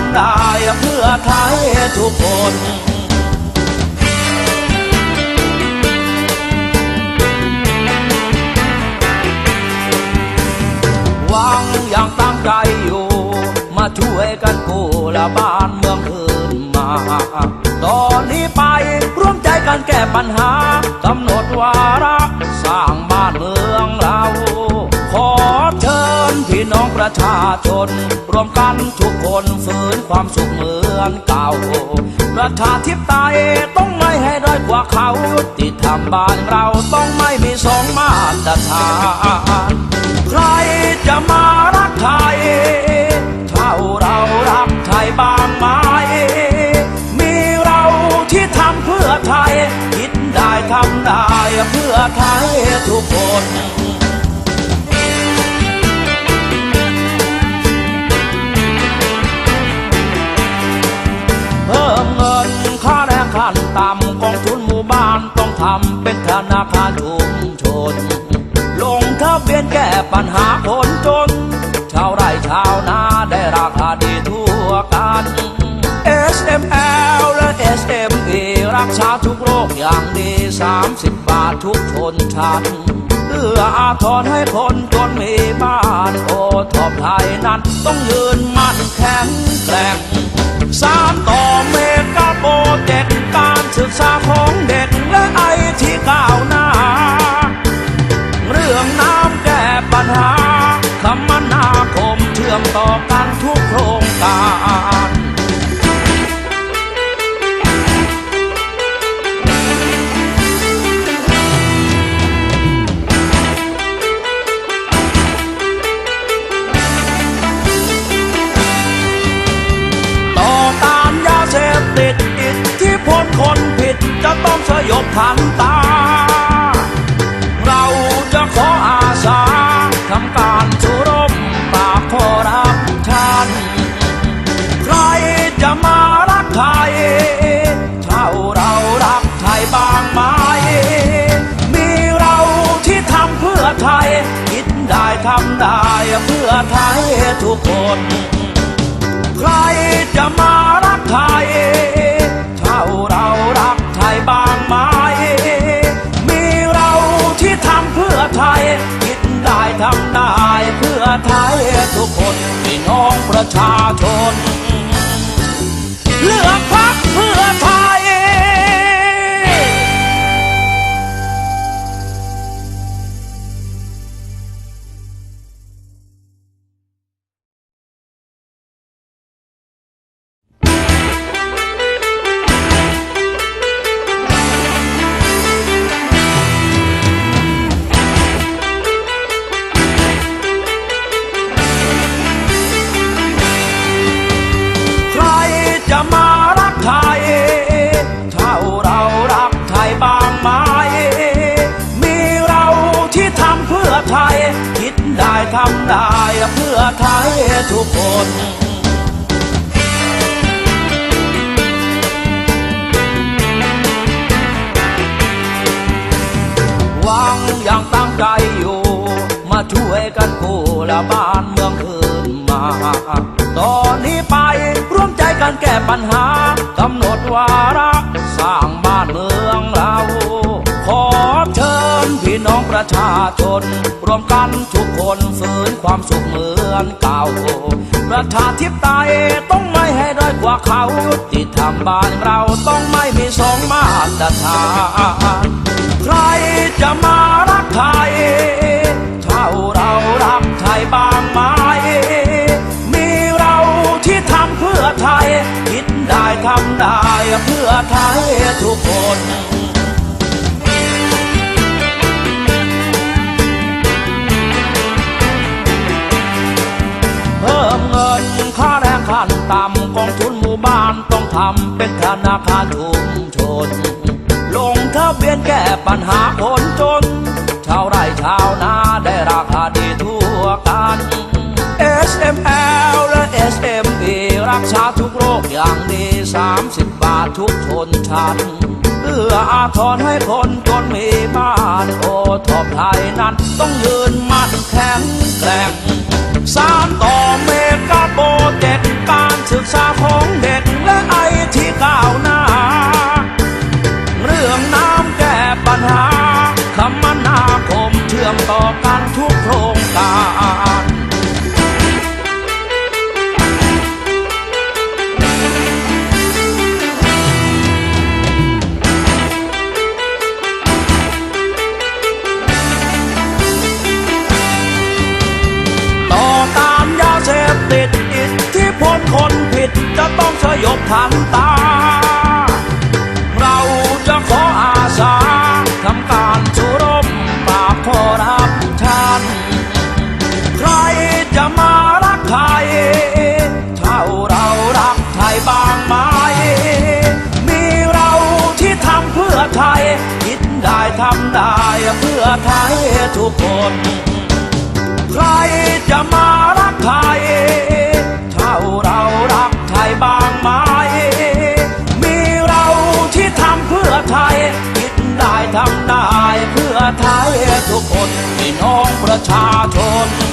ำได้เพื่อไทยทุกคนหวังอย่างตั้งใจอยู่ มาช่วยกันกู้และบ้านเมืองคืนมา ตอนนี้ไปร่วมใจกันแก้ปัญหากำหนดวาระสร้าง ประชาชน รวมกันทุกคนฝืนความสุขเหมือนเก่า ประชาธิปไตยต้องไม่ให้ด้อยกว่าเขาที่ทำบ้านเราต้องไม่มีสองมาตรฐานใครจะมารักไทย เท่าเรารักไทยบางไหมมีเราที่ทำเพื่อไทยคิดได้ทำได้เพื่อไทยทุกคน ขั้นต่ำกองทุนหมู่บ้านต้องทำเป็นธนาคารชุมชน ลงทะเบียนแก้ปัญหาคนจน ชาวไร่ชาวนาได้ราคาดีทั่วกัน SML และ SME รักษาทุกโรคอย่างดี 30 บาททุกชนชั้นเอื้ออาทรให้คนจนมีบ้านโอทอบไทยนั้นต้องยืนมั่นแข็ ชื่อมต่อกันทุกโครงการต่อต้านยาเสพติดอิทธิพลคนผิดจะต้องสยบทันตา ทำได้เพื่อไทยทุกคน ใครจะมารักไทย เท่าเรารักไทยบางไหมมีเราที่ทำเพื่อไทย คิดได้ทำได้เพื่อไทยทุกคนพี่น้องประชาชน ไทย คิดได้ทำได้เพื่อไทยทุกคนหวังอย่างตั้งใจอยู่ มาช่วยกันกู้และบ้านเมืองคืนมา ตอนนี้ไปร่วมใจกันแก้ปัญหากำหนดวาระสร้าง ประชาชน รวมกันทุกคนฝืนความสุขเหมือนเก่า ประชาธิปไตยต้องไม่ให้ด้อยกว่าเขาที่ทำบ้านเราต้องไม่มีสองมาตรฐานใครจะมารักไทยเท่าเรารักไทยบางไหมมีเราที่ทำเพื่อไทย คิดได้ทำได้เพื่อไทยทุกคน ต่ำกองทุนหมู่บ้านต้องทำเป็นธนาคารชุมชน ลงทะเบียนแก้ปัญหาคนจน ชาวไร่ชาวนาได้ราคาดีทั่วกัน SML และ SME รักษาทุกโรคอย่างดี30 บาททุกชนชั้นเอื้ออาทรให้คนจนมีบ้านโอทอบไทยนั้น ต้องยืนมั่นแข็งแกร่งสารต่อ ษาของเด็กและไอที่ก้าวหน้า เรื่องน้ำแก้ปัญหาคมนาคมเชื่อมต่อกันทุกโครงการต่อตามยาเสพติด ยบทันตา เราจะขออาสาทำการสู้รบปราบคอร์รัปชัน ใครจะมารักไทยเท่าเรารักไทยบางไหมมีเราที่ทำเพื่อไทย คิดได้ทำได้เพื่อไทยทุกคน ยทุ